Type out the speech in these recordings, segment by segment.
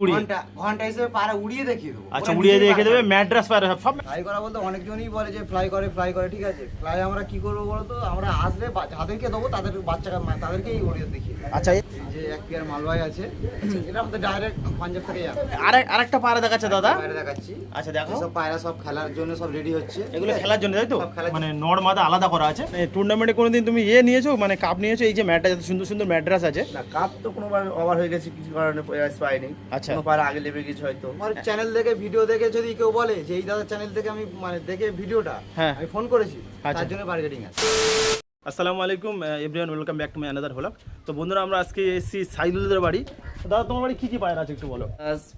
ঘণ্টা ঘণ্টা হিসেবে পাড়া উড়িয়ে দেখিয়ে দেবো। আচ্ছা উড়িয়ে দেবে ম্যাড্রাস পায়রা সব ফ্লাই করা বলতে অনেকজনই বলে যে ফ্লাই করে ফ্লাই করে ঠিক আছে? ফ্লাই আমরা কি করব বলতো আমরা আসলে যাদেরকে দেবো তাদের তাদেরকেই উড়িয়ে দেখিয়ে দেবো। আচ্ছা যে এক পেয়ার মালবাই আছে এটা আমাদের ডাইরেক্ট পাঞ্জাব থেকে যাবে আরেকটা পায়রা দেখাচ্ছে দাদা। দেখাচ্ছি। আচ্ছা দেখো। সব পায়রা সব খেলার জন্য সব রেডি হচ্ছে। এগুলো খেলার জন্য তাই তো? মানে নর মাদা আলাদা করা আছে। টুর্নামেন্টে কোনোদিন তুমি ইয়ে নিয়েছো? মানে কাপ নিয়েছো? এই যে ম্যাটটা যত সুন্দর সুন্দর ম্যাড্রাস আছে। না কাপ তো কোনোবার ওভার হয়ে গেছে কিছু কারণে পাইনি। আচ্ছা। কোনো পার আগে লেবে গেছে হয়তো আমার চ্যানেল দেখে ভিডিও দেখে যদি কেউ বলে যে এই দাদার চ্যানেল থেকে আমি মানে দেখে ভিডিওটা হ্যাঁ। আমি ফোন করেছি আচ্ছা। তার জন্য বার্গেটিং আছে আসসালামু আলাইকুম everyone welcome back to my another vlog তো বন্ধুরা আমরা আজকে এসেছি সাইদুলদের বাড়ি। দাদা তোমার বাড়ি কি কি পায়রা আছে একটু বলো?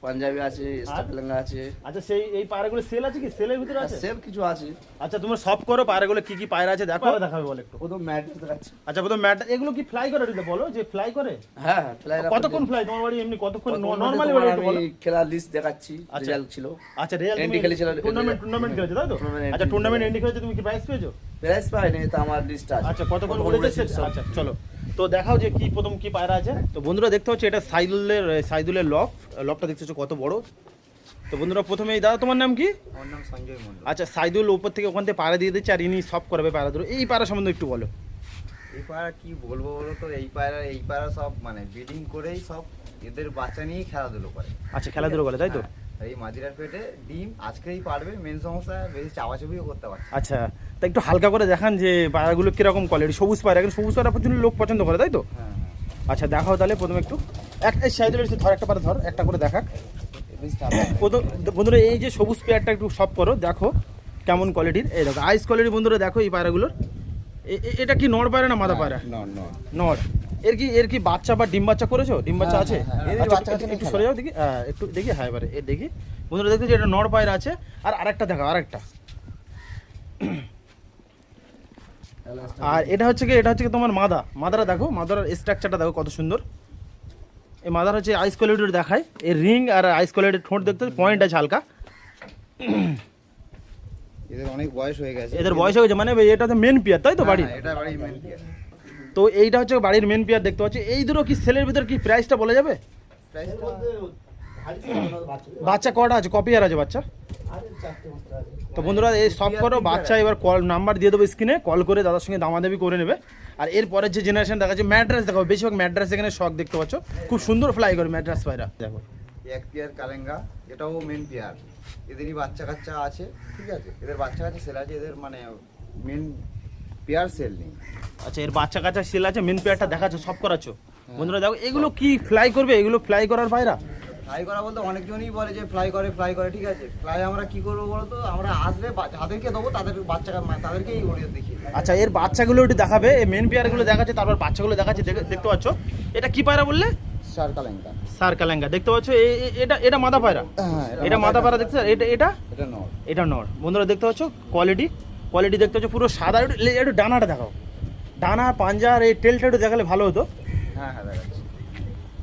পাঞ্জাবি আছে স্টাফলেঙ্গা আছে। আচ্ছা সেই এই পায়রাগুলো সেল আছে কি? সেলের ভিতরে আছে? সেল কিছু আছে। আচ্ছা তোমরা সব করো পায়রাগুলো কি কি পায়রা আছে দেখো। দেখাবে বলো একটু। প্রথম ম্যাট দেখাচ্ছি। আচ্ছা প্রথম ম্যাট এগুলো কি ফ্লাই করে দিতে বলো যে ফ্লাই করে? হ্যাঁ হ্যাঁ ফ্লাই কতক্ষণ ফ্লাই তোমার বাড়ি এমনি কতক্ষণ? নরমালি বাড়ি একটু বলো আমি খেলার লিস্ট দেখাচ্ছি আচ্ছা। রেজাল্ট ছিল। আচ্ছা রিয়াল এন্ডি খেলেছিল, টুর্নামেন্ট টুর্নামেন্ট খেলেছে তাই তো? আচ্ছা টুর্নামেন্ট এন্ডি খেলেছে তুমি কি প্রাইজ পেয়েছ? প্রাইস পাইনি তো আমার লিস্ট আছে। আচ্ছা কতক্ষণ উড়েছে আচ্ছা চলো। তো দেখাও যে কি প্রথম কি পায়রা আছে। তো বন্ধুরা দেখতে হচ্ছে এটা সাইদুলের সাইদুলের লফ লফটা দেখতে হচ্ছে কত বড়। তো বন্ধুরা প্রথমে এই দাদা তোমার নাম কি? আমার নাম সঞ্জয় মন্ডল আচ্ছা সাইদুল উপর থেকে ওখান থেকে পায়রা দিয়ে দিচ্ছে আর ইনি সব করবে পায়রা ধরো। এই পায়রা সম্বন্ধে একটু বলো। এই পায়রা কি বলব বলো তো? এই পায়রা এই পায়রা সব মানে ব্রিডিং করেই সব এদের বাচ্চা নিয়েই খেলাধুলো করে। আচ্ছা খেলাধুলো করে তাই তো? হ্যাঁ, এই মাদিরার পেটে ডিম আজকেই পারবে মেন সমস্যা বেশি চাপাচাপিও করতে পারছে আচ্ছা তা একটু হালকা করে দেখান যে পায়রাগুলো কীরকম কোয়ালিটি সবুজ পায়রা কিন্তু সবুজ পায়রা প্রচুর লোক পছন্দ করে তাই তো? হ্যাঁ আচ্ছা দেখাও তাহলে প্রথমে একটু। একটা সাইদুলের ধর একটা পারে ধর একটা করে দেখাক। প্রথম বন্ধুরা এই যে সবুজ পেয়ারটা একটু সব করো দেখো কেমন কোয়ালিটির এই দেখো আইস কোয়ালিটি বন্ধুরা দেখো এই পায়রাগুলোর। এটা কি নড় পায়রা না মাদা পায়রা? ন ন নড় এর কি এর কি বাচ্চা বা ডিম বাচ্চা করেছ? ডিম বাচ্চা হ্যাঁ, আছে? হ্যাঁ, হ্যাঁ। আচ্ছা, বাচ্চা একটু- সরে যাও দেখি। একটু দেখি হ্যাঁ এবারে এর দেখি। বন্ধুরা দেখতে যে এটা নড় পায়রা আছে। আর আরেকটা দেখো আরেকটা। আর এটা হচ্ছে কি এটা হচ্ছে কি তোমার মাদা। মাদারা দেখো মাদার স্ট্রাকচারটা দেখো কত সুন্দর। এই মাদার হচ্ছে আইস কোয়ালিটির দেখায়। এর রিং আর আইস কোয়ালিটির ঠোঁট দেখতে পয়েন্ট আছে হালকা। এদের অনেক বয়স হয়ে গেছে। এদের বয়স হয়ে গেছে মানে এটা তো মেন পিয়ার তাই তো বাড়ি এটা বাড়ি মেন পিয়ার তো এইটা হচ্ছে বাড়ির মেন পিয়ার দেখতে পাচ্ছি। এই দুটো কি সেলের ভিতর কি প্রাইসটা বলা যাবে? বাচ্চা কটা আছে? কপিয়ার আছে বাচ্চা? তো বন্ধুরা, এই সব করো বাচ্চা এবার কল নাম্বার দিয়ে দেবো স্ক্রিনে কল করে দাদার সঙ্গে দামাদামি করে নেবে। আর এরপরের যে জেনারেশন দেখা যাচ্ছে ম্যাড্রাস দেখাবো। বেশিরভাগ ম্যাড্রাস এখানে শখ দেখতে পাচ্ছ। খুব সুন্দর ফ্লাই করে ম্যাড্রাস পায়রা দেখো এক পেয়ার কালেঙ্গা, এটাও মেন পেয়ার এদেরই বাচ্চা কাচ্চা আছে, ঠিক আছে? এদের বাচ্চা কাচ্চা সেল আছে, এদের মানে মেন পেয়ার সেল নেই। আচ্ছা এর বাচ্চা কাচ্চা সেল আছে মেন পেয়ারটা দেখাচ্ছ সব করাচ্ছ। বন্ধুরা দেখো এগুলো কি ফ্লাই করবে? এগুলো ফ্লাই করার পায়রা? ফ্লাই করা বলতে অনেকজনই বলে যে ফ্লাই করে ফ্লাই করে ঠিক আছে? ফ্লাই আমরা কি করব বলতো? আমরা আসলে যাদেরকে দেবো তাদের বাচ্চাকে মা- তাদেরকেই উড়িয়ে দেখি আচ্ছা এর বাচ্চাগুলো একটু দেখাবে এই মেন পেয়ারগুলো দেখাচ্ছে তারপর বাচ্চাগুলো দেখাচ্ছে দেখতে পাচ্ছ? এটা কি পায়রা বললে? সার কালেঙ্গা দেখতে পাচ্ছ? এটা এটা মাদা পায়রা? হ্যাঁ এটা মাদা পায়রা দেখতে এটা এটা? এটা নয় এটা নর। বন্ধুরা দেখতে পাচ্ছ? কোয়ালিটি কোয়ালিটি দেখতে হচ্ছে পুরো সাদা। একটু ডানাটা দেখাও। ডানা পাঞ্জার এই টেলটা একটু দেখালে ভালো হতো। হ্যাঁ হ্যাঁ দেখাচ্ছি।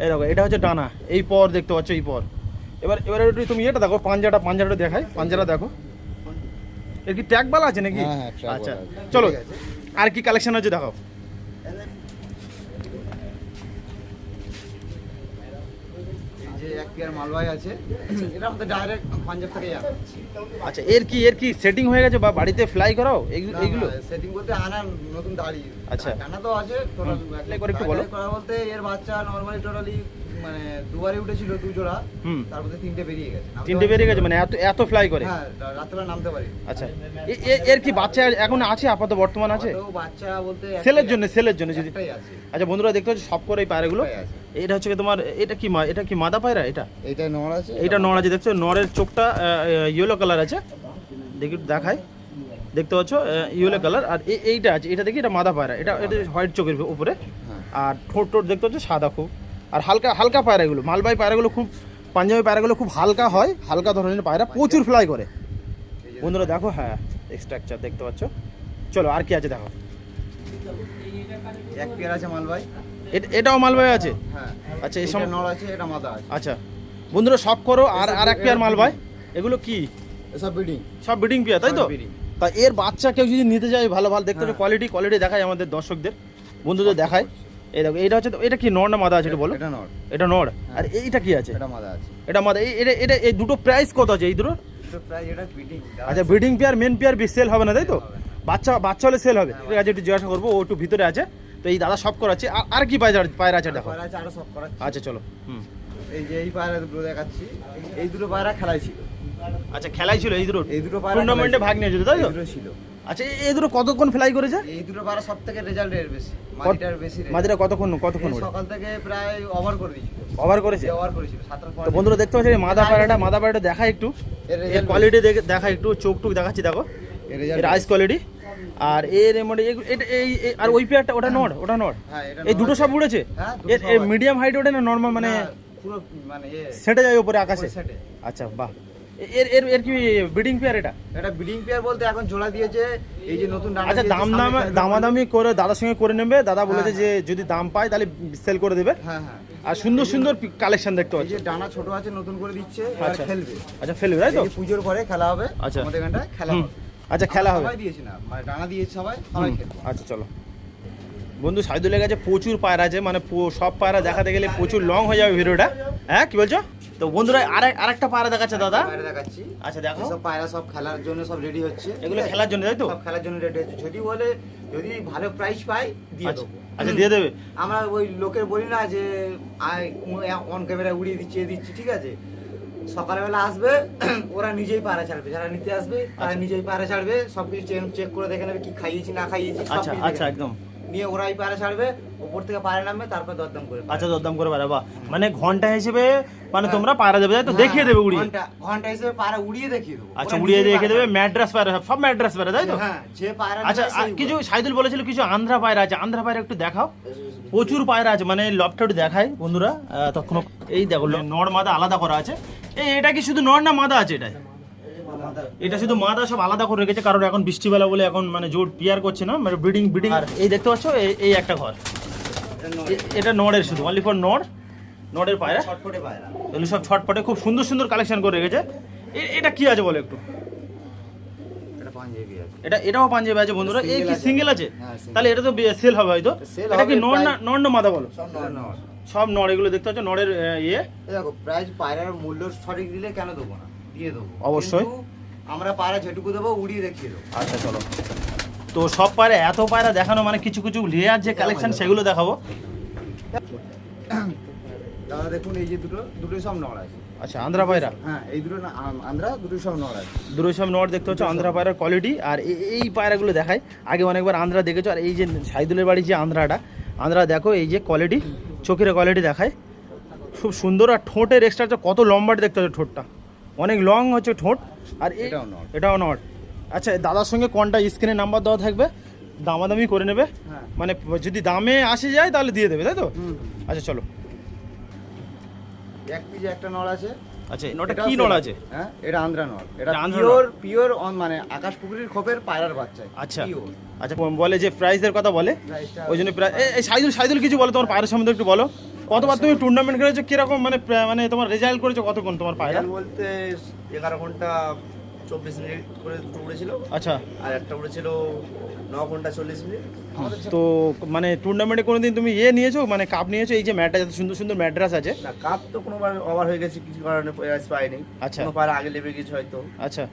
এই দেখো এটা হচ্ছে ডানা। এই পর দেখতে পাচ্ছ এই পর। এবার এবার একটু তুমি এটা দেখো পাঞ্জাটা পাঞ্জাটা দেখাই। পাঞ্জাটা দেখো। এর কি ট্যাগ বালা আছে নাকি? হ্যাঁ, হ্যাঁ, আচ্ছা চলো। আর কি কালেকশন আছে দেখাও। যে মালবাই আছে? এটা আমাদের ডাইরেক্ট পাঞ্জাব থেকে যাবে। আচ্ছা এর কি এর কি সেটিং হয়ে গেছে বা বাড়িতে ফ্লাই করাও? এইগুলো? সেটিং বলতে আনা নতুন দাড়ি। আচ্ছা। আনা তো আছে টোটাল Apply করে একটু বলো। করা বলতে এর বাচ্চা নরমালি টোটালি মানে দুবারই উঠেছিল দু জোড়া হুম। তার মধ্যে তিনটে বেরিয়ে গেছে। তিনটে বেরিয়ে গেছে মানে এত এত ফ্লাই করে? হ্যাঁ রাত্রেবেলা নামতে পারি। আচ্ছা। এর কি বাচ্চা এখন আছে? আপাতত বর্তমান আছে? বাচ্চা বলতে সেলের। জন্য সেলের জন্য যদি আচ্ছা বন্ধুরা দেখতে পাচ্ছ সব করে এই পায়রাগুলো এটা হচ্ছে কি তোমার এটা কি মা- এটা কি মাদা পায়রা এটা? এইটা নর আছে এইটা নর আছে দেখছ? নরের চোখটা ইয়েলো কালার আছে। দেখি একটু দেখাই। দেখতে পাচ্ছ ইয়েলো কালার। আর এইটা আছে এটা দেখি এটা মাদা পায়রা। এটা এটা হোয়াইট চোখের উপরে। হ্যাঁ। আর ঠোঁট টোট দেখতে পাচ্ছ সাদা খুব। আর হালকা হালকা পায়রা এগুলো মালবাই পায়রাগুলো খুব পাঞ্জাবি পায়রাগুলো খুব হালকা হয় হালকা ধরনের পায়রা প্রচুর ফ্লাই করে। বন্ধুরা দেখো হ্যাঁ স্ট্রাকচার দেখতে পাচ্ছ। চলো আর কি আছে দেখো? এক পেয়ার আছে মালবাই এটা- এটাও মালবাই আছে? হ্যাঁ আচ্ছা এই এটা নর আছে এটা মাদা আছে। আচ্ছা বন্ধুরা সব করো আর আর এক পেয়ার মালবাই এগুলো কি? এসব বিডিং সব বিডিং পেয়ার তাই তো? সব তা এর বাচ্চা কেউ যদি নিতে যায় ভালো ভালো দেখতে হ্যাঁ। কোয়ালিটি কোয়ালিটি দেখায় আমাদের দর্শকদের বন্ধুদের দেখায়। এই দেখো এটা হচ্ছে এটা কি নর না মাদা আছে একটু বলো? এটা নট এটা নর। আর এইটা কি আছে? এটা মাদা আছে। এটা মাদা এই এটা এটা এই দুটো প্রাইস কত আছে এই দুটো এটা এটা আচ্ছা breeding pair main pair sale হবে না তাই তো? বাচ্চা বাচ্চা হলে সেল হবে। ঠিক আছে একটু জিজ্ঞাসা করব ও একটু ভিতরে আছে। তো এই দাদা সব করাচ্ছে। আর- আর কি পায়রা পায়রা আছে দেখো? আচ্ছা চলো। হুম। এই যে এই পায়রা দুটো দেখাচ্ছি। এই দুটো পায়রা খেলাই ছিল। আচ্ছা খেলাই ছিল এই দুটো এই দুটো পায়রা টুর্নামেন্টে ভাগ নিয়েছিল তাই তো? ছিল। আচ্ছা এই- দুটো কতক্ষণ ফ্লাই করেছে? এই দুটো পায়রা সব থেকে রেজাল্ট এর বেশি মাটিটার বেশি। মাদিরা কতক্ষণ কতক্ষণ সকাল থেকে প্রায় ওভার করে দিয়েছিল। ওভার করেছে? ওভার করেছিল সাতটার পর তো বন্ধুরা দেখতে পাচ্ছি মাদা পায়রাটা মাদা পায়রাটা দেখা একটু। এর কোয়ালিটি দেখে একটু চোখ টুক দেখাচ্ছি দেখো। এর আইস কোয়ালিটি আর এর এটা এই আর ওই পেয়ারটা ওটা নড় ওটা নড়। হ্যাঁ, এই দুটো। সব উড়েছে? হ্যাঁ, এর। মিডিয়াম হাইট ওঠে না নর্মাল মানে পুরো মানে সেটে যায় উপরে আকাশে? আচ্ছা বাহ। এর এর এর কি ব্রিডিং পেয়ার এটা? এটা ব্রিডিং পেয়ার বলতে এখন জোড়া দিয়েছে এই যে নতুন আচ্ছা দাম দামাদামি করে দাদার সঙ্গে করে নেবে। দাদা বলেছে হ্যাঁ, যে যদি দাম পায় তাহলে সেল করে দেবে। হ্যাঁ হ্যাঁ। আর সুন্দর সুন্দর কালেকশন দেখতে পাচ্ছি যে ডানা ছোট আছে নতুন করে দিচ্ছে আচ্ছা। খেলবে। আচ্ছা ফেলবে তাই তো? পুজোর পরে খেলা হবে আচ্ছা। আমাদের এখানটায় খেলা হবে। আচ্ছা খেলা হবে। সবাই দিয়েছি না মানে ডানা দিয়েছে সবাই সবাই খেলবে। আচ্ছা চলো। বন্ধু সাইদুলের কাছে প্রচুর পায়রা আছে মানে সব পায়রা দেখাতে গেলে প্রচুর লং হয়ে যাবে ভিডিওটা। হ্যাঁ কি বলছো? তো বন্ধুরা আর আরেকটা পায়রা দেখাচ্ছে দাদা। পায়রা দেখাচ্ছি। আচ্ছা দেখো। সব পায়রা সব খেলার জন্য সব রেডি হচ্ছে। এগুলো খেলার জন্য তাই তো? সব খেলার জন্য রেডি হচ্ছে। যদি বলে যদি ভালো প্রাইস পাই দিয়ে আচ্ছা দেবো। আচ্ছা দিয়ে দেবে? আমরা ওই লোকের বলি না যে অন ক্যামেরা উড়িয়ে দিচ্ছি দিচ্ছি ঠিক আছে? সকালবেলা আসবে ওরা নিজেই পায়রা ছাড়বে। যারা নিতে আসবে তারা আচ্ছা। নিজেই পায়রা ছাড়বে। সবকিছু চেক করে দেখে নেবে কি খাইয়েছি না খাইয়েছি আচ্ছা আচ্ছা একদম। নিয়ে ওরাই পাড়া ছাড়বে। উপর থেকে পায়রা নামবে তারপর দরদাম করে আচ্ছা দরদাম করে বাহ। মানে ঘণ্টা হিসেবে মানে তোমরা পায়রা দেবে তাই তো? দেখিয়ে দেবে উড়িয়ে। ঘণ্টা ঘণ্টা হিসেবে পায়রা উড়িয়ে দেখিয়ে দেবো। আচ্ছা উড়িয়ে দেখে দেবে ম্যাড্রাস পায়রা সব- সব ম্যাড্রাস পায়রা তাই তো? হ্যাঁ যে পায়রা আচ্ছা কিছু। সাইদুল বলেছিল কিছু আন্ধ্রা পায়রা আছে আন্ধ্রা পায়রা একটু দেখাও। প্রচুর পায়রা আছে মানে লবটা একটু দেখায় বন্ধুরা তখন এই দেখো নড় মাদা আলাদা করা আছে। এই এটা কি শুধু নড় না মাদা আছে এটাই এটা শুধু মাদা সব আলাদা করে রেখেছে কারণ এখন বৃষ্টিবেলা বলে এখন মানে জোর পিয়ার করছে না মানে ব্রিডিং ব্রিডিং। আর এই দেখতে পাচ্ছ এই একটা ঘর। এটা নড়ের শুধু অনলি ফর নড় নড়ের পায়রা। ছটফটে পায়রা। এগুলো সব ছটপটে খুব সুন্দর সুন্দর কালেকশন করে রেখেছে। এটা কি আছে বলো একটু? এটা আছে। এটাও পাঞ্জাবি আছে বন্ধুরা। এই কি সিঙ্গেল আছে। হ্যাঁ, তাহলে এটা তো সেল হবে হয়তো। এটা কি নর না নর না মাদা বলো? সব নর এগুলো দেখতে পাচ্ছ নরের ইয়ে। দেখো প্রাইস পায়রার মূল্য সঠিক দিলে কেন দেবো না? দিয়ে দেবো। অবশ্যই। আমরা পায়রা যেটুকু দেবো উড়িয়ে দেখিয়ে দেবো। আচ্ছা চলো। তো সব পায়রা এত পায়রা দেখানো মানে কিছু কিছু লেয়ার যে কালেকশন সেগুলো দেখাবো। দাদা দেখুন এই যে দুটো দুটোই সব নড় আছে। আচ্ছা আন্ধ্রা পায়রা? হ্যাঁ এই দুটো না আন্ধ্রা দুটোই সব নড় আছে। দুটো সব নর দেখতে পাচ্ছ আন্ধ্রা পায়রার কোয়ালিটি আর এই পায়রাগুলো দেখায় আগে অনেকবার আন্ধ্রা দেখেছ আর এই যে সাইদুলের বাড়ি যে আন্ধ্রাটা আন্ধ্রা দেখো এই যে কোয়ালিটি চোখের কোয়ালিটি দেখায়। খুব সুন্দর আর ঠোঁটের এক্সট্রা কত লম্বাট দেখতে পাচ্ছ ঠোঁটটা। অনেক লং হচ্ছে ঠোঁট আর এটাও নট। এটাও নট আচ্ছা দাদার সঙ্গে কোনটা স্ক্রিনে নাম্বার দেওয়া থাকবে? দামাদামি করে নেবে। হ্যাঁ। মানে যদি দামে আসে যায় তাহলে দিয়ে দেবে তাই তো? আচ্ছা চলো। এক পিজে একটা নল আছে। আচ্ছা নটা কি same। আছে? হ্যাঁ এটা আন্ধ্রা নড় এটা এটা পিওর পিওর মানে আকাশ পুকুরের খোপের পায়রার বাচ্চা। আচ্ছা। আচ্ছা বলে যে প্রাইসের কথা বলে। ওই জন্য এই সাইদুল সাইদুল কিছু বলো তোমার পায়রা সম্বন্ধে একটু বলো। কতবার তুমি টুর্নামেন্ট খেলেছো? কীরকম মানে মানে তোমার রেজাল্ট করেছ কতক্ষণ তোমার পায়রা? বলতে এগারো ঘণ্টা চব্বিশ মিনিট করে দুটো উড়েছিল আচ্ছা। আর একটা উড়েছিল ন ঘণ্টা চল্লিশ মিনিট। তো মানে টুর্নামেন্টে কোনোদিন তুমি ইয়ে নিয়েছো? মানে কাপ নিয়েছো? এই যে ম্যাটটা এত সুন্দর সুন্দর ম্যাড্রাস আছে। না কাপ তো কোনোবার ওভার হয়ে গেছে কিছু কারণে প্রাইস পাইনি। আচ্ছা। কোনো পার আগে লেবে গেছে হয়তো। আচ্ছা।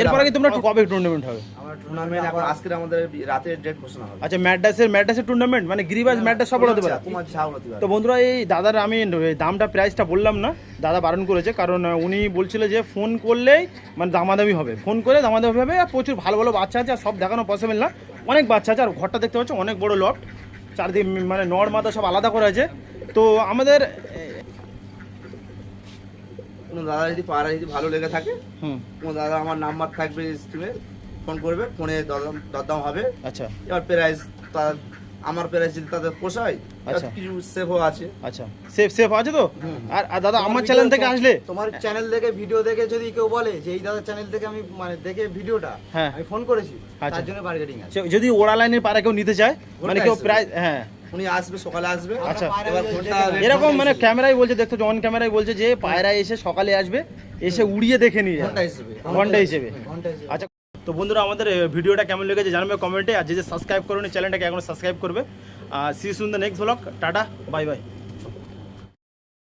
এরপরে কি তোমরা কবে টুর্নামেন্ট হবে? আমার টুর্নামেন্ট এখন আজকে আমাদের রাতের ডেট ঘোষণা হবে। আচ্ছা ম্যাড্রাসের ম্যাড্রাসের টুর্নামেন্ট মানে গিরিবাজ হতে পারে? তোমার ঝাউ হতে পারে। তো বন্ধুরা এই দাদার আমি দামটা প্রাইসটা বললাম না দাদা বারণ করেছে কারণ উনি বলছিল যে ফোন করলেই মানে দামাদামি হবে। ফোন করে দামাদামি হবে আর প্রচুর ভালো ভালো বাচ্চা আছে আর সব দেখানো পসিবল না। অনেক বাচ্চা আছে আর ঘরটা দেখতে পাচ্ছ অনেক বড় লট চারদিক মানে নর মাদা সব আলাদা করা আছে। তো আমাদের কোনো দাদা যদি পাড়া যদি ভালো লেগে থাকে হুম। কোনো দাদা আমার নাম্বার থাকবে স্ক্রিনে ফোন করবে ফোনে দরদাম দরদাম হবে। আচ্ছা। এবার প্রাইস তার আমার যদি তাদের পোষায় আচ্ছা। কিছু সেভও আছে। আচ্ছা। সেফ সেফ আছে তো? আর দাদা আমার চ্যানেল থেকে আসলে? তোমার চ্যানেল দেখে ভিডিও দেখে যদি কেউ বলে যে এই দাদার চ্যানেল থেকে আমি মানে দেখে ভিডিওটা হ্যাঁ। আমি ফোন করেছি আচ্ছা। তার জন্য বার্গেটিং আছে। যদি ওড়া লাইনের পাড়া কেউ নিতে চায় মানে কেউ প্রায় হ্যাঁ। উনি আসবে সকালে আসবে। আচ্ছা। এবার এরকম মানে ক্যামেরায় বলছে দেখতে অন ক্যামেরায় বলছে যে পায়রা এসে সকালে আসবে এসে উড়িয়ে দেখে নিয়ে ঘণ্টা হিসেবে। ঘণ্টা হিসেবে। আচ্ছা তো বন্ধুরা, আমাদের ভিডিওটা কেমন লেগেছে জানাবে কমেন্টে। আর যে যে সাবস্ক্রাইব করুন চ্যানেলটাকে এখন সাবস্ক্রাইব করবে। আর সি সুন্দর next blog tata bye by